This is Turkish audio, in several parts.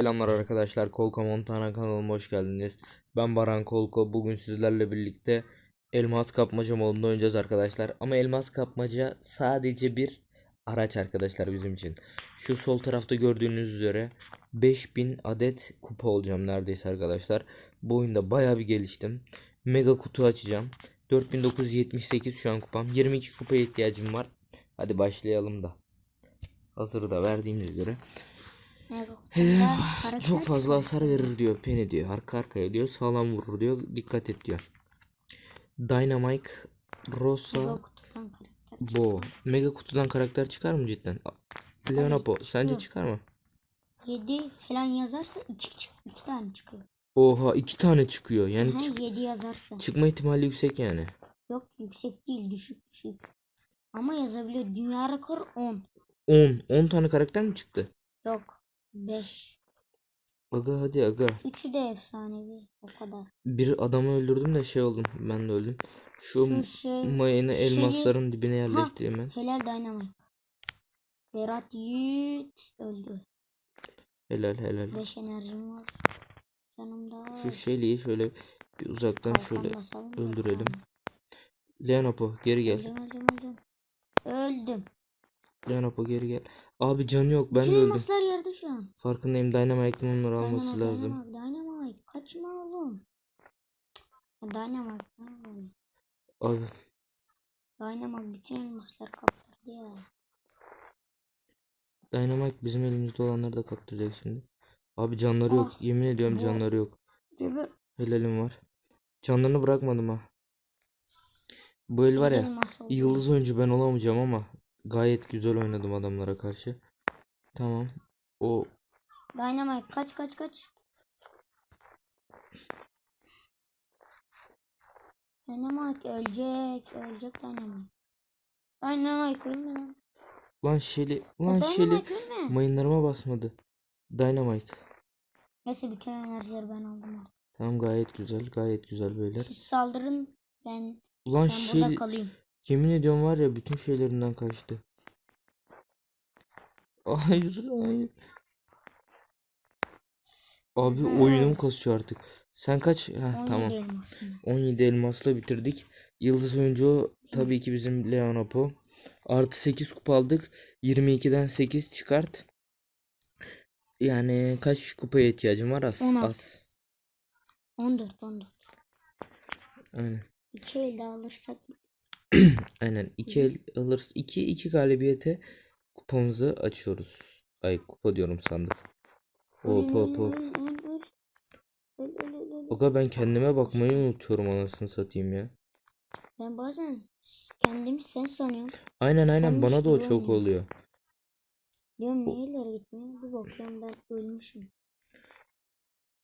Selamlar arkadaşlar. Kolko Montana kanalıma hoş geldiniz. Ben Baran Kolko. Bugün sizlerle birlikte elmas kapmaca modunda oynayacağız arkadaşlar. Ama elmas kapmaca sadece bir araç arkadaşlar bizim için. Şu sol tarafta gördüğünüz üzere 5000 adet kupa olacağım neredeyse arkadaşlar. Bu oyunda baya bir geliştim. Mega kutu açacağım. 4978 şu an kupam. 22 kupaya ihtiyacım var. Hadi başlayalım da. Hazır da verdiğimiz göre. Hedef çok fazla hasar verir diyor. Penny diyor. Arka arkaya diyor. Sağlam vurur diyor. Dikkat et diyor. Dynamite Rosa Bo. Mega kutudan karakter çıkar mı cidden? Leonapo sence çıkar mı? 7 falan yazarsa 2 çık 2 tane çıkıyor. Oha iki tane çıkıyor. Yani Ha, çık- 7 yazarsa. çıkma ihtimali yüksek yani. Yok yüksek değil düşük düşük. Ama yazabiliyor. Dünya rekoru 10. 10. 10 tane karakter mi çıktı? Yok 5. Aga hadi aga. Üçü de efsanevi. O kadar. Bir adamı öldürdüm de şey oldum. Ben de öldüm. Şu Şu şey. mayını şeyi- elmasların dibine yerleştireyim ben. Helal Dynamite. Berat Yiğit öldü. Helal helal. 5 enerjim var. Yanımda. Şu şeyliği şöyle bir uzaktan Kalkan şöyle öldürelim. tamam. Leonapo geri gel. Öldüm öldüm öldüm. Öldüm. Leonapo geri gel. Abi canı yok ben de Bütün öldüm. elmaslar yerde şu an. Farkındayım Dynamite'ın onları alması Dynamite, lazım. Dynamite, Dynamite. Kaçma oğlum. Dynamite. Dynamite. Abi Dynamite bütün elmaslar kaptırdı ya. Dynamite bizim elimizde olanları da kaptıracak şimdi. Abi canları yok. Ah, Yemin ediyorum bu- canları yok. Geber. Helalim var. Canlarını bırakmadım ha. Bu el var ya. Yıldız oyuncu ben olamayacağım ama gayet güzel oynadım adamlara karşı. Tamam. O Dynamite kaç kaç kaç. Dynamite ölecek. Ölecek Dynamite. Dynamite ölme lan. lan Shelly lan Dynamite ölme. mayınlarıma basmadı. Dynamite. Neyse bütün enerjileri ben aldım artık. Tamam gayet güzel. Gayet güzel böyle. Siz saldırın. Ben, Ulan ben burada Shelly kalayım. Yemin ediyorum var ya bütün şeylerinden kaçtı. Hayır hayır. Abi oyunum kasıyor artık. Sen kaç? Heh, 17 tamam. elmasını. 17 elmasla bitirdik. Yıldız oyuncu tabii ki bizim Leonapo. Artı 8 kupa aldık. 22'den 8 çıkart. Yani kaç kupaya ihtiyacım var? Az. 16. Az. 14 14. Aynen. İki elde alırsak Aynen. 2 el alırız. 2 2 galibiyete kupamızı açıyoruz. Ay kupa diyorum sandık. Hop hop hop. Aga ben kendime bakmayı unutuyorum anasını satayım ya. Ben bazen kendimi sen sanıyorum. Aynen aynen Senmiş bana da o çok oynuyor. oluyor. Diyorum niye ileri gitmiyor? Bir bakıyorum ben ölmüşüm.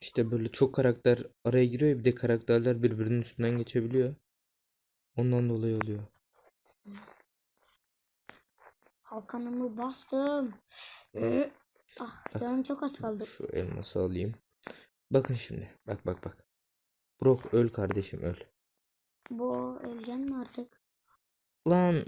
İşte böyle çok karakter araya giriyor bir de karakterler birbirinin üstünden geçebiliyor. Ondan dolayı oluyor. Kalkanımı bastım. ah canım çok az kaldı. Şu elması alayım. Bakın şimdi. Bak bak bak. Brock öl kardeşim öl. Bu öleceksin mi artık? Lan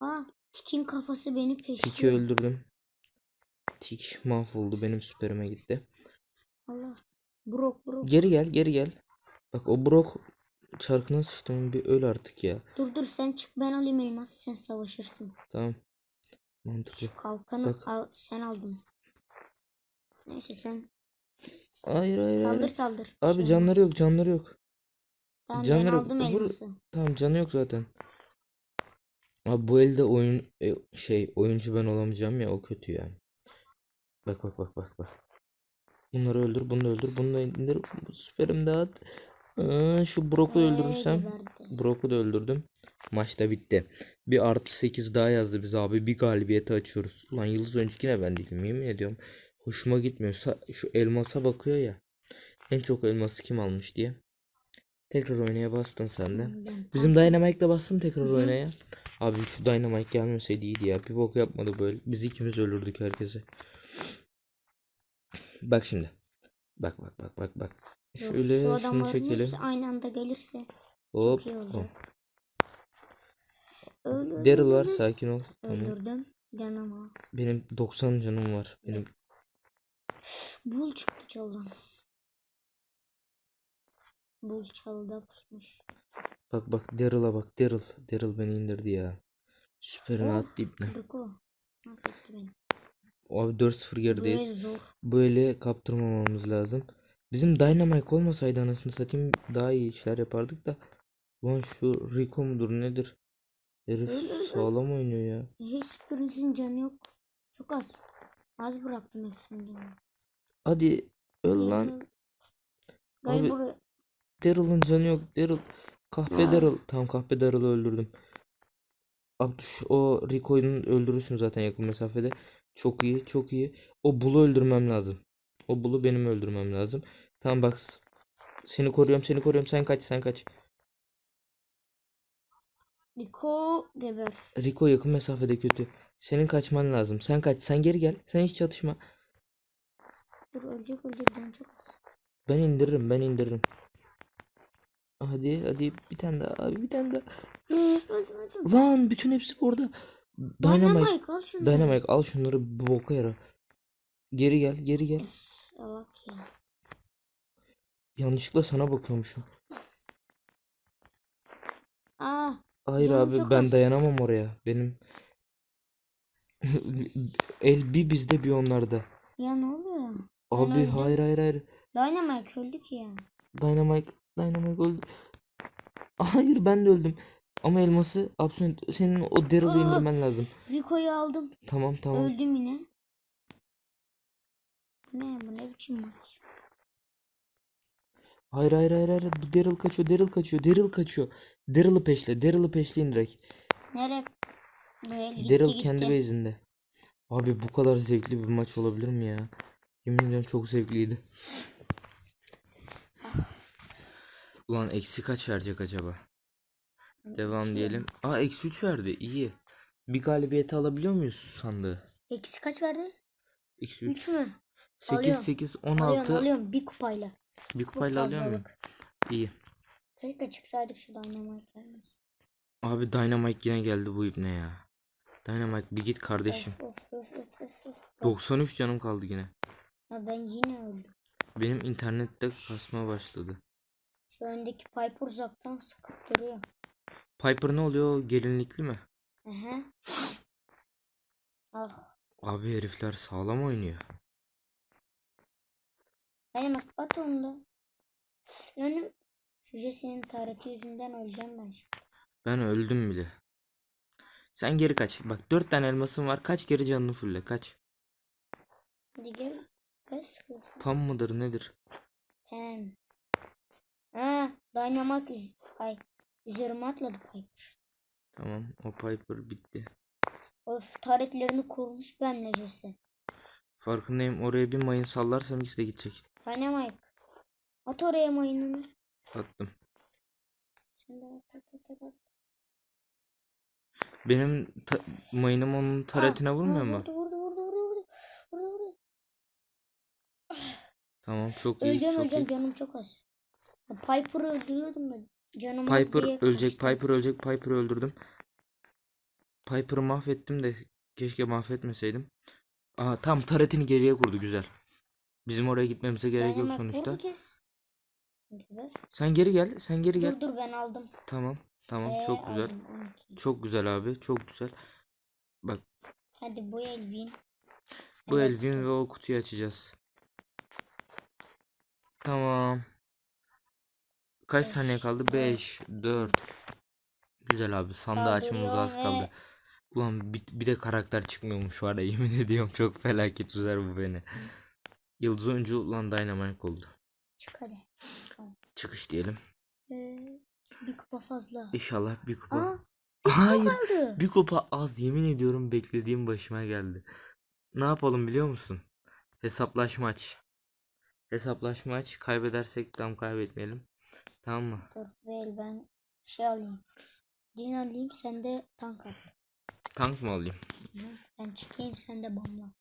Aa Tikin kafası beni Tiki peşliyor. öldürdüm. Tik mahvoldu benim süperime gitti. Allah. Brok brok. Geri gel geri gel. Bak o Brock çarkına sıçtım bir öl artık ya. Dur dur sen çık ben alayım elması sen savaşırsın. Tamam. Mantıklı. Şu kalkanı Bak. al, sen aldın. Neyse sen Hayır hayır saldır hayır. saldır. Abi Şey canları yok canları yok. Tamam ben canları yok. aldım Vur. elması. Tamam canı yok zaten. Abi bu elde oyun e, şey oyuncu ben olamayacağım ya o kötü ya. Bak bak bak bak bak. Bunları öldür, bunu da öldür, bunu da indir. Süperim dağıt. Aa, şu Brock'u Ee, öldürürsem. Brock'u da öldürdüm. Maç da bitti. Bir artı 8 daha yazdı bize abi. Bir galibiyeti açıyoruz. Ulan yıldız oyuncu yine ben değilim. Yemin ediyorum. Hoşuma gitmiyor. Şu elmasa bakıyor ya. En çok elması kim almış diye. Tekrar oynaya bastın sen de. Bizim Dynamite'la bastım tekrar Hı hı. oynaya. Abi şu Dynamite gelmeseydi iyiydi ya. Bir bok yapmadı böyle. Biz ikimiz ölürdük herkese. Bak şimdi. Bak bak bak bak bak. Şöyle şu şunu çekelim. aynı anda gelirse Hop. hop. Daryl var sakin ol. Tamam. Öldürdüm. Canım az. Benim 90 canım var. Benim Bul çıktı çaldan. Bul çalda pusmuş. Bak bak Daryl'a bak Daryl. Daryl beni indirdi ya. Süperini. Riko. Mahvetti beni. Abi 4-0 gerideyiz. Böyle kaptırmamamız lazım. Bizim Dynamite olmasaydı anasını satayım daha iyi işler yapardık da. Lan şu Rico mudur nedir? Herif sağlam oynuyor ya. Hiçbirisinin canı yok. Çok az. Az bıraktım hepsini. Hadi öl lan. Gel Abi- buraya. Daryl'ın canı yok. Daryl. Kahpe. Daryl. Tamam kahpe Daryl'ı öldürdüm. Abdüş o Rico'yu öldürürsün zaten yakın mesafede. Çok iyi çok iyi. O Bull'u öldürmem lazım. O Bull'u benim öldürmem lazım. Tamam bak. Seni koruyorum seni koruyorum. Sen kaç sen kaç. Niko geber. Rico yakın mesafede kötü. Senin kaçman lazım. Sen kaç. Sen geri gel. Sen hiç çatışma. Dur ölecek ölecek canı çok. Ben indiririm. Ben indiririm. Hadi hadi bir tane daha abi bir tane daha. Lan bütün hepsi burada. Dynamite. Dynamite al şunu. Dynamite al şunları boka yara. Geri gel geri gel. Ya. Yanlışlıkla sana bakıyormuşum. Aa, Hayır Canım abi çok ben az. dayanamam oraya. Benim el bir bizde bir onlarda. ya ne oluyor? Abi öldüm. hayır hayır hayır. Dynamite öldü ki ya. Dynamite Dynamite öldü. Hayır ben de öldüm. Ama elması Absolute senin o Daryl'ı Aa! indirmen lazım. Rico'yu aldım. Tamam tamam. Öldüm yine. Ne bu ne biçim maç? Hayır hayır hayır hayır. Daryl kaçıyor. Daryl kaçıyor. Daryl kaçıyor. Daryl'ı peşle. Daryl'ı peşleyin direkt. Nereye? Böyle gitti Daryl gitti. kendi base'inde. Abi bu kadar zevkli bir maç olabilir mi ya? Yemin ediyorum çok zevkliydi. Ulan eksi kaç verecek acaba? Devam diyelim. Aa eksi 3 verdi. İyi. Bir galibiyeti alabiliyor muyuz sandığı? Eksi kaç verdi? Eksi 3. 3 mü? 8, Alıyorum. 8, Alıyorum 16. alıyorum bir kupayla. Bir Bu kupayla alıyor muyum? İyi. Keşke çıksaydık şu Dynamite gelmez. Abi Dynamite yine geldi bu ibne ya. Dynamite bir git kardeşim. Of of of of of of. Bak, 93 canım kaldı yine. ya ben yine öldüm. Benim internette kasma başladı. Şu öndeki Piper uzaktan sıkıp duruyor. Piper ne oluyor? Gelinlikli mi? Aha. Ah. Abi herifler sağlam oynuyor. Benim bak at onu da. Yani şu Jesse'nin tarihi yüzünden öleceğim ben şimdi. Ben öldüm bile. Sen geri kaç. Bak 4 tane elmasın var. Kaç geri canını fulle kaç. Hadi gel. Bes kız. Pam mıdır nedir? Hem. Ha, Dynamite üz ay üzerime atladı Piper. Tamam o Piper bitti. Of taretlerini korumuş benle Jesse. Farkındayım oraya bir mayın sallarsam ikisi de gidecek. Dynamite. At oraya mayınını. Attım. De at at at at. Benim mayınım onun taretine Ah, vurmuyor mu? Vurdu vurdu vurdu vurdu vurdu. Vurdu. Tamam çok iyi Öleceğim çok öleceğim iyi. canım çok az. Piper'ı öldürüyordum da canım Piper diye ölecek kaçtım. Piper ölecek Piper'ı öldürdüm. Piper'ı mahvettim de keşke mahvetmeseydim. Aa tam taretini geriye kurdu güzel. Bizim oraya gitmemize gerek yok Dynamite sonuçta. Sen geri gel sen geri gel. Dur dur ben aldım. Tamam tamam Ee, çok güzel. aldım, 12. Çok güzel abi çok güzel. Bak Hadi bu Elvin. bu Evet, Elvin ve o kutuyu açacağız. Tamam. Kaç Beş, saniye kaldı? 5, 4. Güzel abi sandığı açmamız az Saldırıyor kaldı. Ulan bir, bir de karakter çıkmıyormuş var ya yemin ediyorum çok felaket üzer bu beni. Yıldız oyuncu ulan Dynamite oldu. Çık hadi. Çıkış diyelim. Ee, bir kupa fazla. İnşallah bir kupa. Aa, Hayır. kaldı. Bir kupa az yemin ediyorum beklediğim başıma geldi. Ne yapalım biliyor musun? Hesaplaşma aç. Hesaplaşma aç. Kaybedersek tam kaybetmeyelim. Tamam mı? Dur Bel ben şey alayım. Din alayım sen de tank at. Tank mı alayım? Ben çıkayım sen de bomla.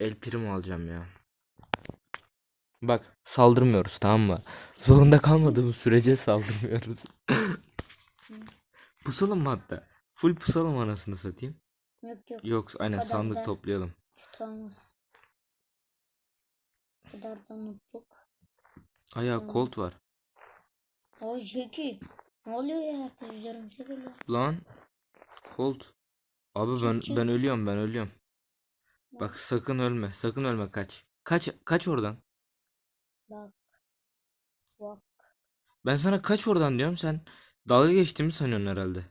El Primo alacağım ya. Bak saldırmıyoruz tamam mı? Zorunda kalmadığımız sürece saldırmıyoruz. pusalım mı hatta? Full pusalım anasını satayım. Yok yok Yok aynen kadar sandık da- toplayalım. tutamaz. kadar da mutluluk. Aya Colt var. O Jackie. Ne oluyor ya herkes üzerimize geliyor. Lan. Colt. Abi ben ben ölüyorum ben ölüyorum. Bak sakın ölme. Sakın ölme kaç. Kaç kaç oradan. Bak. Bak. Ben sana kaç oradan diyorum sen dalga geçtiğimi sanıyorsun herhalde.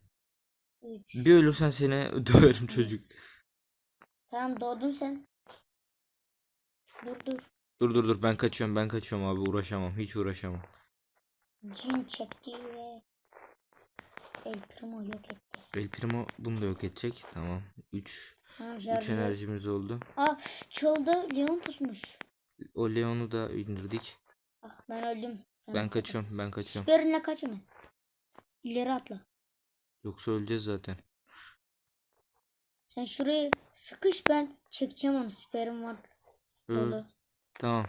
3. Bir ölürsen seni döverim çocuk. Tamam doğdun sen. Dur dur. Dur dur dur ben kaçıyorum ben kaçıyorum abi uğraşamam hiç uğraşamam. Cin çekti ve El Primo yok etti. El Primo bunu da yok edecek. Tamam. 3 Ha 3 şarjı. enerjimiz oldu. Aa çaldı. Leon pusmuş. O Leon'u da indirdik. Ah ben öldüm. Ben atladın. kaçıyorum ben kaçıyorum. Süperine kaç hemen. İleri atla. Yoksa öleceğiz zaten. Sen şurayı sıkış ben çekeceğim onu. Süperim var. Öl. Tamam.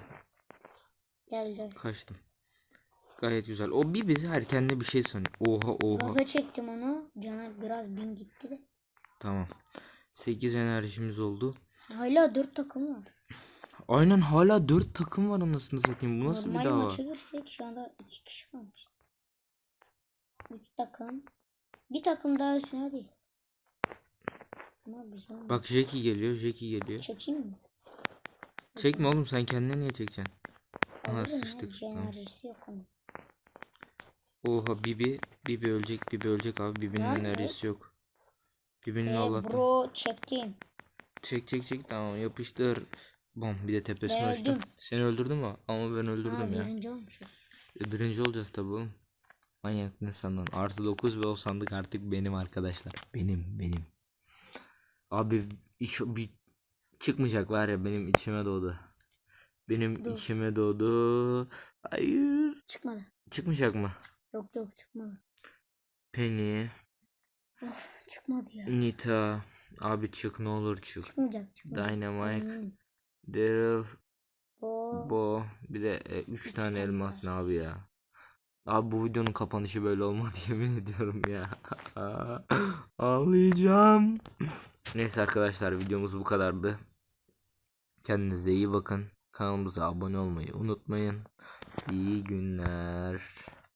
Geldi. Kaçtım. Gayet güzel. O bir bizi her kendine bir şey sanıyor. Oha oha. Gaza çektim onu. Cana biraz bin gitti de. Tamam. 8 enerjimiz oldu. Hala dört takım var. Aynen hala 4 takım var anasını satayım. Bu nasıl Normal bir dava? maça girsek şu anda iki kişi kalmış. Üç takım. Bir takım daha üstüne değil. Bak Jackie geliyor. Jackie geliyor. çekeyim mi? Çekme oğlum sen kendine niye çekeceksin? Aha sıçtık. Tamam. Oha Bibi. Bibi ölecek. Bibi ölecek abi. Bibi'nin Lan, enerjisi yok. Bibi'nin Ee, bro çektim. Çek çek çek tamam yapıştır. Bom bir de uçtum. öldüm. Seni öldürdüm mü? Ama ben Ha, öldürdüm ya. birinci olmuşuz. E, Birinci olacağız tabii oğlum. Manyak ne sandın? Artı 9 ve o sandık artık benim arkadaşlar. Benim benim. Abi iş bir çıkmayacak var ya benim içime doğdu. Benim Dur. içime doğdu. Hayır. Çıkmadı. Çıkmayacak mı? Yok yok çıkmadı. Penny, Of, çıkmadı ya. Nita. Abi çık ne olur çık. Çıkmayacak çıkmayacak. Dynamite. Daryl, O Bo bir de 3 Üç tane tane elmas ne abi ya. Abi bu videonun kapanışı böyle olmadı yemin ediyorum ya. Ağlayacağım. Neyse arkadaşlar videomuz bu kadardı. Kendinize iyi bakın. Kanalımıza abone olmayı unutmayın. İyi günler.